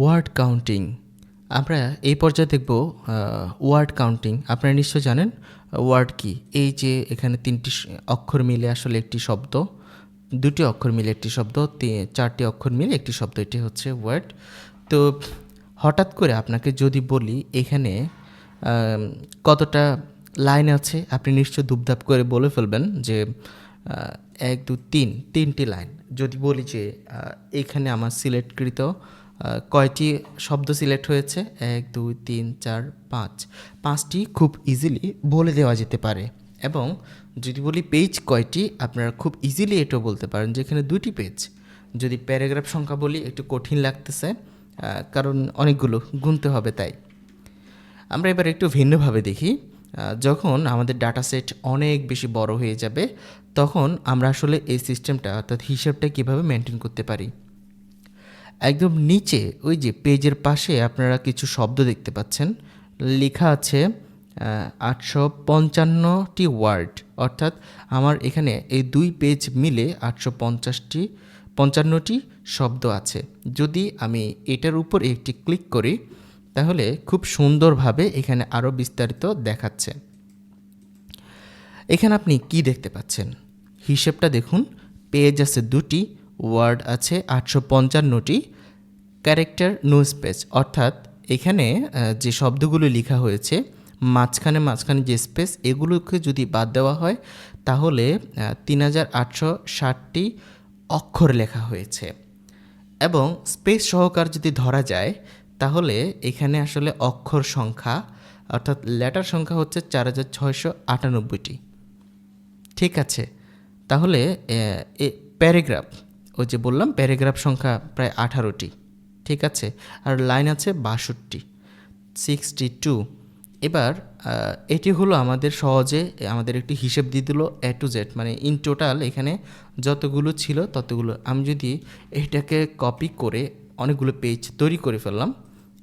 Word counting. আমরা এই পর্যায়ে দেখব ওয়ার্ড কাউন্টিং। আপনারা নিশ্চয় জানেন ওয়ার্ড কি? এই যে এখানে তিনটি অক্ষর মিলে আসলে একটি শব্দ, দুটি অক্ষর মিলে একটি শব্দ চারটি অক্ষর মিলে একটি শব্দ, এটি হচ্ছে ওয়ার্ড। তো হঠাৎ করে আপনাকে যদি বলি এখানে কতটা লাইন আছে, আপনি নিশ্চয় দুবদাপ করে বলে ফেলবেন যে এক, দু, তিন, তিনটি লাইন। যদি বলি যে এখানে আমার সিলেক্টকৃত কয়টি শব্দ সিলেক্ট হয়েছে? এক, দুই, তিন, চার, পাঁচ। পাঁচটি খুব ইজিলি বলে দেওয়া যেতে পারে। এবং যদি বলি পেজ কয়টি, আপনারা খুব ইজিলি এটাও বলতে পারেন যে এখানে দুইটি পেজ যদি প্যারাগ্রাফ সংখ্যা বলি, একটু কঠিন লাগতেছে কারণ অনেকগুলো, গুনতে হবে তাই। আমরা এবার একটু ভিন্নভাবে দেখি। যখন আমাদের ডাটা সেট অনেক বেশি বড় হয়ে যাবে, তখন আমরা আসলে এই সিস্টেমটা অর্থাৎ হিসাবটা কীভাবে মেনটেন করতে পারি? একদম নিচে, ওই যে পেজের পাশে আপনারা কিছু শব্দ দেখতে পাচ্ছেন, লেখা আছে আটশো পঞ্চান্নটি ওয়ার্ড। অর্থাৎ আমার এখানে এই দুই পেজ মিলে আটশো পঞ্চাশটি, পঞ্চান্নটি শব্দ আছে। যদি আমি এটার উপর একটি ক্লিক করি, তাহলে খুব সুন্দরভাবে এখানে আরও বিস্তারিত দেখাচ্ছে। এখানে আপনি কি দেখতে পাচ্ছেন? হিসেবটা দেখুন, পেজ আছে দুটি ওয়ার্ড আছে আটশো পঞ্চান্নটি ক্যারেক্টার নো স্পেস অর্থাৎ এখানে যে শব্দগুলো লেখা হয়েছে, মাঝখানে মাঝখানে যে স্পেস, এগুলোকে যদি বাদ দেওয়া হয়, তাহলে তিন হাজার আটশো ষাটটি অক্ষর লেখা হয়েছে। এবং স্পেস সহকার যদি ধরা যায়, তাহলে এখানে আসলে অক্ষর সংখ্যা, অর্থাৎ লেটার সংখ্যা হচ্ছে চার হাজার ছয়শো আটানব্বইটি। ঠিক আছে? তাহলে প্যারাগ্রাফ ওই যে বললাম, প্যারাগ্রাফ সংখ্যা প্রায় আঠারোটি, ঠিক আছে? আর লাইন আছে বাষট্টি, সিক্সটি টু। এবার এটি হলো আমাদের সহজে, আমাদের একটি হিসেব দিয়ে দিল এ টু জেড মানে ইন টোটাল এখানে যতগুলো ছিল ততগুলো। আমি যদি এটাকে কপি করে অনেকগুলো পেজ তৈরি করে ফেললাম,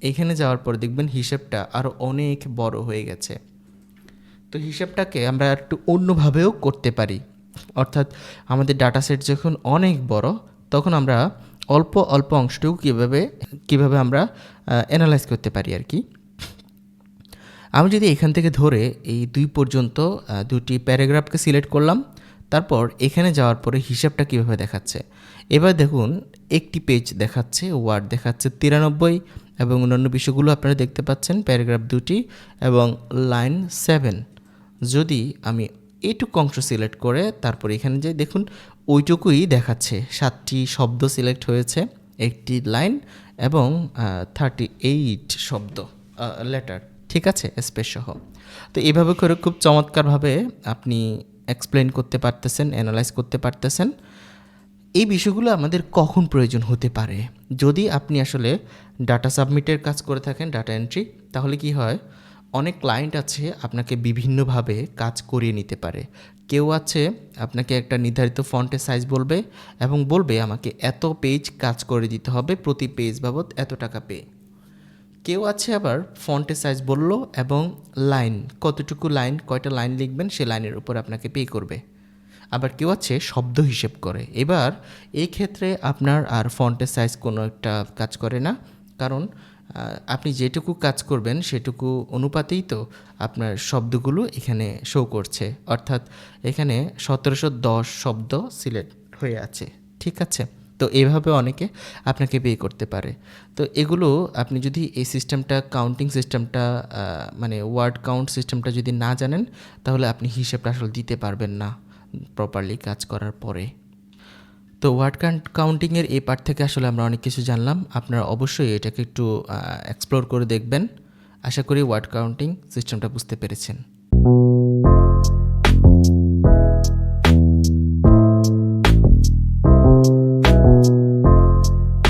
এখানে যাওয়ার পর দেখবেন হিসেবটা আরও অনেক বড় হয়ে গেছে। তো হিসেবটাকে আমরা একটু অন্যভাবেও করতে পারি। অর্থাৎ আমাদের ডাটা সেট যখন অনেক বড়, তখন আমরা অল্প অল্প অংশটুকু কীভাবে কীভাবে আমরা অ্যানালাইজ করতে পারি আর কি। আমি যদি এখান থেকে ধরে এই দুই পর্যন্ত দুটি প্যারাগ্রাফকে সিলেক্ট করলাম, তারপর এখানে যাওয়ার পরে হিসাবটা কীভাবে দেখাচ্ছে? এবার দেখুন, একটি পেজ দেখাচ্ছে ওয়ার্ড দেখাচ্ছে তিরানব্বই এবং অন্যান্য বিষয়গুলো আপনারা দেখতে পাচ্ছেন প্যারাগ্রাফ দুটি এবং লাইন সেভেন যদি আমি এইটুকু অংশ সিলেক্ট করে তারপর এখানে যাই দেখুন, ওইটুকুই দেখাচ্ছে। সাতটি শব্দ সিলেক্ট হয়েছে, একটি লাইন এবং থার্টি এইট শব্দ লেটার ঠিক আছে? স্পেস সহ। তো এইভাবে করে খুব চমৎকারভাবে আপনি এক্সপ্লেন করতে পারতেছেন অ্যানালাইজ করতে পারতেছেন। এই বিষয়গুলো আমাদের কখন প্রয়োজন হতে পারে? যদি আপনি আসলে ডাটা সাবমিটের কাজ করে থাকেন ডাটা এন্ট্রি তাহলে কি হয়? অনেক ক্লায়েন্ট আছে আপনাকে বিভিন্নভাবে কাজ করিয়ে নিতে পারে। কেউ আছে আপনাকে একটা নির্ধারিত ফন্টের সাইজ বলবে এবং বলবে, আমাকে এত পেজ কাজ করে দিতে হবে, প্রতি পেজ বাবদ এত টাকা পে কেউ আছে আবার ফন্টের সাইজ বলল এবং লাইন কতটুকু লাইন কয়টা লাইন লিখবেন, সে লাইনের উপর আপনাকে পে করবে। আবার কেউ আছে শব্দ হিসেব করে। এবার এই ক্ষেত্রে আপনার আর ফন্টের সাইজ কোনো একটা কাজ করে না। কারণ আপনি যেটুকু কাজ করবেন সেটুকু অনুপাতেই তো আপনার শব্দগুলো এখানে শো করছে। অর্থাৎ এখানে সতেরোশো দশ শব্দ সিলেক্ট হয়ে আছে। ঠিক আছে? তো এভাবে অনেকে আপনাকে পে করতে পারে। তো এগুলো আপনি যদি এই সিস্টেমটা কাউন্টিং সিস্টেমটা মানে ওয়ার্ড কাউন্ট সিস্টেমটা যদি না জানেন, তাহলে আপনি হিসেবটা আসলে দিতে পারবেন না প্রপারলি কাজ করার পরে। তো ওয়ার্ড কাউন্টিংয়ের এই পার্ট থেকে আসলে আমরা অনেক কিছু জানলাম। আপনারা অবশ্যই এটাকে একটু এক্সপ্লোর করে দেখবেন। আশা করি ওয়ার্ড কাউন্টিং সিস্টেমটা বুঝতে পেরেছেন।